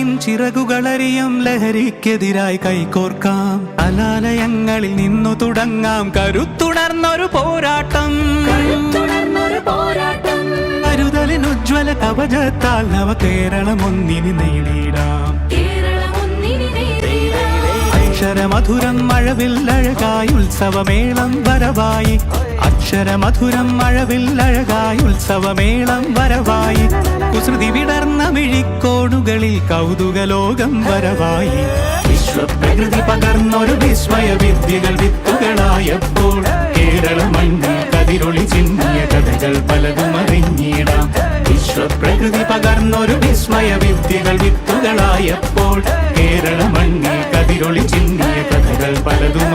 ചുകിനാവിൻ ചിറകുകളറിയും ലഹരിക്കെതിരായി കൈകോർക്കാം. അനാലയങ്ങളിൽ നിന്നു തുടങ്ങാം കരുത്തുണർന്നൊരു പോരാട്ടം. കരുതലിനുജ്വല കവചത്താൽ നവ കേരളം ഒന്നിനി നേടിയിടാം. അക്ഷരമധുരം മഴവിൽ അഴകായി ഉത്സവമേളം വരവായി. അക്ഷരമധുരം മഴവിൽ അഴകായി ഉത്സവമേളം വരവായി. കുസൃതി വിടർന്ന മിഴിക്കോണുകളിൽ കൗതുകലോകം വരവായി. വിശ്വപ്രകൃതി പകർന്നൊരു വിസ്മയ വിദ്യകൾ വിത്തുകളായപ്പോൾ കേരള മണ്ണിൽ കതിരൊളി ചിന്നിയ കഥകൾ പലതും അറിഞ്ഞിടാം. വിശ്വപ്രകൃതി പകർന്നൊരു വിസ്മയ വിദ്യകൾ വിത്തുകളായപ്പോൾ കേരള മണ്ണിൽ കതിരൊളി ചിന്നിയ കഥകൾ പലതും